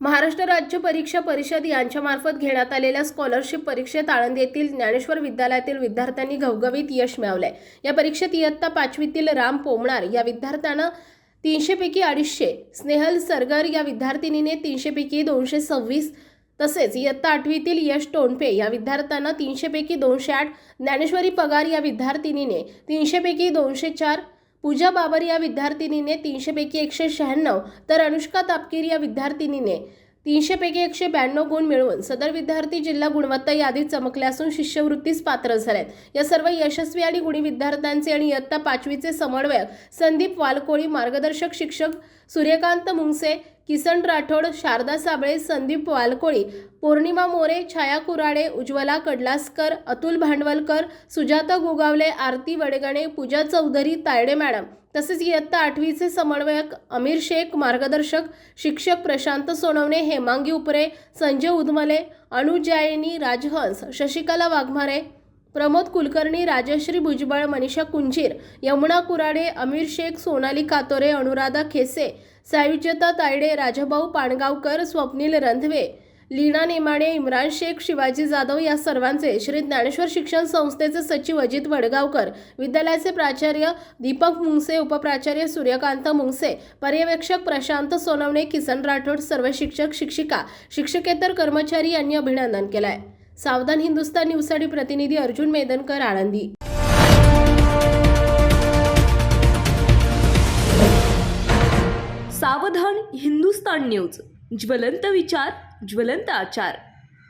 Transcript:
महाराष्ट्र राज्य परीक्षा परिषद यांच्यामार्फत घेण्यात आलेल्या स्कॉलरशिप परीक्षेत आळंदी येथील ज्ञानेश्वर विद्यालयातील विद्यार्थ्यांनी घवघवीत यश मिळवलंय. या परीक्षेत इयत्ता पाचवीतील राम पोमणार या विद्यार्थ्यानं तीनशेपैकी अडीचशे स्नेहल सरगर या विद्यार्थिनीने तीनशेपैकी दोनशे सव्वीस तसेच इयत्ता आठवीतील यश टोनपे या विद्यार्थ्यांना तीनशेपैकी दोनशे आठ ज्ञानेश्वरी पगार या विद्यार्थिनीने तीनशेपैकी दोनशे चार पूजा बाबर या विद्यार्थिनीने तीनशेपैकी एकशे शहाण्णव तर अनुष्का तापकीर या विद्यार्थिनीने तीनशेपैकी एकशे ब्याण्णव गुण मिळवून सदर विद्यार्थी जिल्हा गुणवत्ता यादीत चमकले असून शिष्यवृत्तीस पात्र झालेत. या सर्व यशस्वी आणि गुणी विद्यार्थ्यांचे आणि इयत्ता पाचवीचे समन्वयक संदीप वालकोळी मार्गदर्शक शिक्षक सूर्यकांत मुंगसे किसन राठोड शारदा साबळे संदीप वालकोळी पौर्णिमा मोरे छाया कुराडे उज्ज्वला कडलासकर अतुल भांडवलकर सुजाता गोगावले आरती वडगणे पूजा चौधरी तायडे मॅडम. तसेच इयत्ता आठवीचे समन्वयक अमीर शेख मार्गदर्शक शिक्षक प्रशांत सोनवणे हेमांगी उपरे संजय उदमले अनुजायनी राजहंस शशिकला वाघमारे प्रमोद कुलकर्णी राजश्री भुजबळ मनीषा कुंजीर यमुना कुराडे अमीर शेख सोनाली कातोरे अनुराधा खेसे सायुज्यता तायडे राजाभाऊ पाणगावकर स्वप्नील रंधवे लीना नेमाडे इम्रान शेख शिवाजी जाधव या सर्वांचे श्री ज्ञानेश्वर शिक्षण संस्थेचे सचिव अजित वडगावकर विद्यालयाचे प्राचार्य दीपक मुंगसे उपप्राचार्य सूर्यकांत मुंगसे पर्यवेक्षक प्रशांत सोनवणे किसन राठोड सर्व शिक्षक शिक्षिका शिक्षकेतर कर्मचारी यांनी अभिनंदन केलंय. सावधान हिंदुस्तान न्यूजसाठी प्रतिनिधी अर्जुन मेदनकर आळंदी. हिंदुस्तान न्यूज. ज्वलंत विचार ज्वलंत आचार.